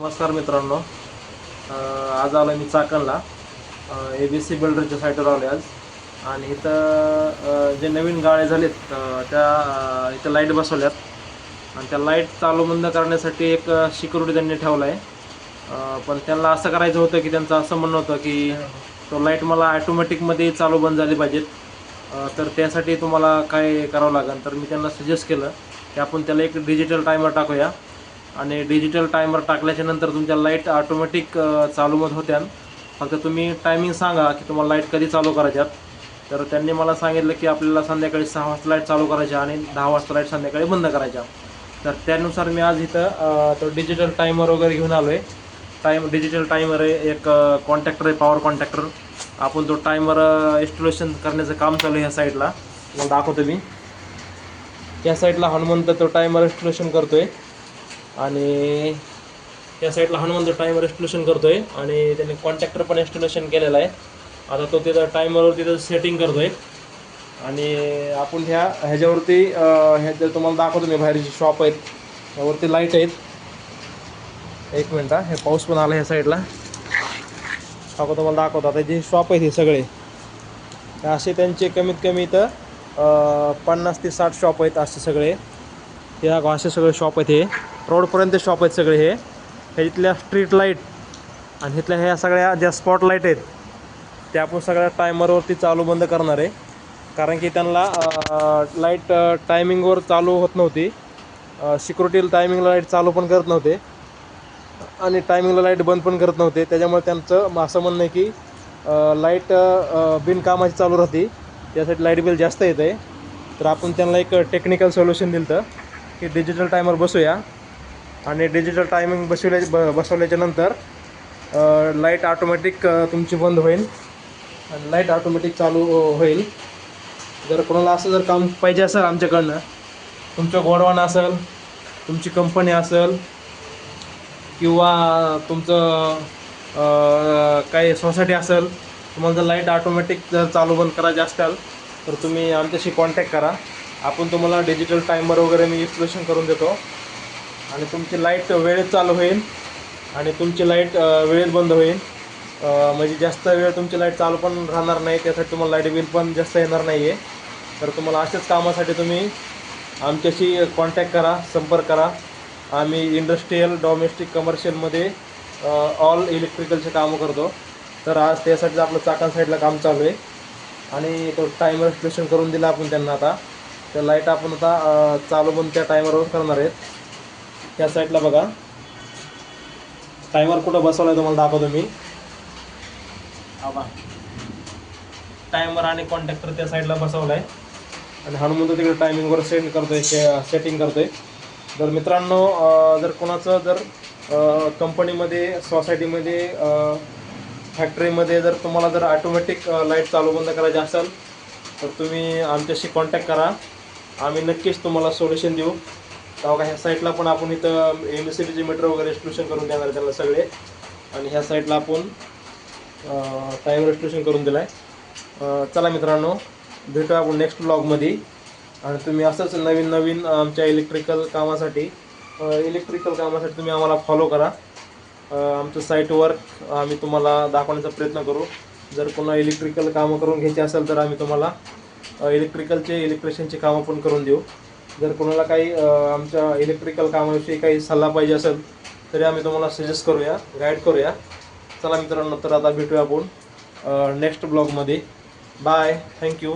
नमस्कार मित्रांनो. आज आलो मी चाकणला. ए बी सी बिल्डरच्या साईटवर आलो आज. आणि इथं जे नवीन गाळे झालेत त्या इथं लाइट बसवल्यात. आणि त्या लाइट चालू बंद करण्यासाठी एक सिक्युरिटी त्यांनी ठेवला आहे पण त्यांना असं करायचं होतं की त्यांचं असं म्हणणं होतं की तो लाइट मला ॲटोमॅटिकमध्ये चालू बंद झाली पाहिजेत. तर त्यासाठी तुम्हाला काय करावं लागेल? तर मी त्यांना सजेस्ट केलं की आपण त्याला एक डिजिटल टायमर टाकूया. आणि डिजिटल टायमर टाकल्याच्या नंतर तुमच्या लाइट ऑटोमॅटिक चालू होत्या. फक्त तुम्ही टायमिंग सांगा की तुम्हाला लाइट कधी चालू करायच्यात. तर त्यांनी मला सांगितलं की आपल्याला संध्याकाळी सहा वाजता लाइट चालू करायच्या आणि दहा वाजता लाइट संध्याकाळी बंद करायच्या. तर त्यानुसार मी आज इथं तो डिजिटल टायमर वगैरे घेऊन आलो आहे टाईम डिजिटल टायमर आहे एक कॉन्टॅक्टर आहे पॉवर कॉन्टॅक्टर आपण तो टायमर इन्स्टॉलेशन करण्याचं काम चालू आहे ह्या साईडला मग दाखवतो मी. या साईडला हनुमंत तो टायमर इन्स्टॉलेशन आहे आणि या साईडला हनुमंत टायमर इन्स्टॉलेशन आहे आणि त्याने कॉन्टॅक्टर पण इन्स्टॉलेशन केलेलं आहे. आता तो तिथं टायमरवर तिथं सेटिंग करतो आहे आणि आपण ह्या ह्याच्यावरती अं, तुम्हाला दाखवतो मी बाहेरची शॉप आहेत त्यावरती लाइट आहेत. एक मिनिट हा, हे पाऊस पण आला ह्या साईडला. दाखवतो तुम्हाला दाखवतो आता जे शॉप आहेत हे सगळे असे त्यांचे कमीत कमी इथं पन्नास ते साठ शॉप आहेत असे सगळे. हे असे सगळे शॉप आहेत हे. रोडपर्यंत शॉप आहेत सगळे हे. ह्याच्यातल्या स्ट्रीट लाइट आणि इथल्या ह्या सगळ्या ज्या स्पॉट लाइट आहेत त्या आपण सगळ्या टायमरवरती चालू बंद करणार आहे. कारण की त्यांना लाइट टायमिंगवर चालू होत नव्हती. सिक्युरिटी टायमिंगला लाइट चालू पण करत नव्हते. आणि टायमिंगला लाइट बंद पण करत नव्हते. त्याच्यामुळे त्यांचं असं म्हणणं आहे की लाइट बिनकामाची चालू राहते. त्यासाठी लाइट बिल जास्त येतं आहे तर आपण त्यांना एक टेक्निकल सोल्युशन दिलं तर की डिजिटल टायमर बसूया. आणि डिजिटल टायमिंग बसवल्या ब बसवल्याच्या नंतर लाइट ऑटोमॅटिक तुमची बंद होईल. आणि लाइट ऑटोमॅटिक चालू होईल. जर कोणाला असं जर काम पाहिजे असेल आमच्याकडनं तुमचं गोडवान असेल तुमची कंपनी असेल किंवा तुमचं काही सोसायटी असेल तुम्हाला जर लाइट ऑटोमॅटिक जर चालू बंद करायचे असाल तर तुम्ही आमच्याशी कॉन्टॅक्ट करा. आपण तुम्हाला डिजिटल टायमर वगैरे मी इन्स्टॉलेशन करून देतो. आणि तुमची लाइट वेळेत चालू होईल आणि तुमची लाइट वेळेत बंद होईल. म्हणजे जास्त वेळ तुमची लाइट चालू पण राहणार नाही त्यासाठी तुम्हाला लाइट बिल पण जास्त येणार नाही आहे तर तुम्हाला अशाच कामासाठी तुम्ही आमच्याशी कॉन्टॅक्ट करा संपर्क करा. आम्ही इंडस्ट्रीयल डॉमेस्टिक कमर्शियलमध्ये ऑल इलेक्ट्रिकलचे कामं करतो. तर आज त्यासाठी आपलं चाकण साईडला काम चालू आहे. आणि तो टायमर स्टेशन करून दिला आपण त्यांना आता. त्या लाइट आपण आता चालू बंद त्या टायमरवर करणार आहेत. त्या साईडला बघा. टायमर कुठं बसवलाय तुम्हाला दाखवतो मी. हा टायमर आणि कॉन्टॅक्टर त्या साईडला बसवलाय. आणि हनुमंत तिकडे टायमिंगवर सेंड करतोय सेटिंग करतोय. तर मित्रांनो जर कोणाचं जर कंपनीमध्ये सोसायटीमध्ये फॅक्टरीमध्ये जर तुम्हाला जर ऑटोमॅटिक लाइट चालू बंद करायची असेल तर तुम्ही आमच्याशी कॉन्टॅक्ट करा. आम्ही नक्कीच तुम्हाला सोल्युशन देऊ. तर ह्या साईडला पण आपण इथं एम एस सी बीचे मीटर वगैरे एक्सक्लुशन करून देणार आहे त्याला सगळे. आणि ह्या साईडला आपण टाईम एक्सक्लुशन करून दिला आहे चला मित्रांनो भेटूया आपण नेक्स्ट ब्लॉगमध्ये आणि तुम्ही असंच नवीन नवीन आमच्या इलेक्ट्रिकल कामासाठी इलेक्ट्रिकल कामासाठी तुम्ही आम्हाला फॉलो करा. आमचं साईट वर्क आम्ही तुम्हाला दाखवण्याचा प्रयत्न करू. जर कोणा इलेक्ट्रिकल कामं करून घ्यायची असेल तर आम्ही तुम्हाला इलेक्ट्रिकलचे इलेक्ट्रिशियनचे कामं पण करून देऊ. जर कोणाला काही आमच्या इलेक्ट्रिकल कामाविषयी काही सल्ला पाहिजे असेल तरी आम्ही तुम्हाला सजेस्ट करूया गाईड करूया. चला मित्रांनो तर आता भेटूया आपण नेक्स्ट ब्लॉगमध्ये बाय थँक्यू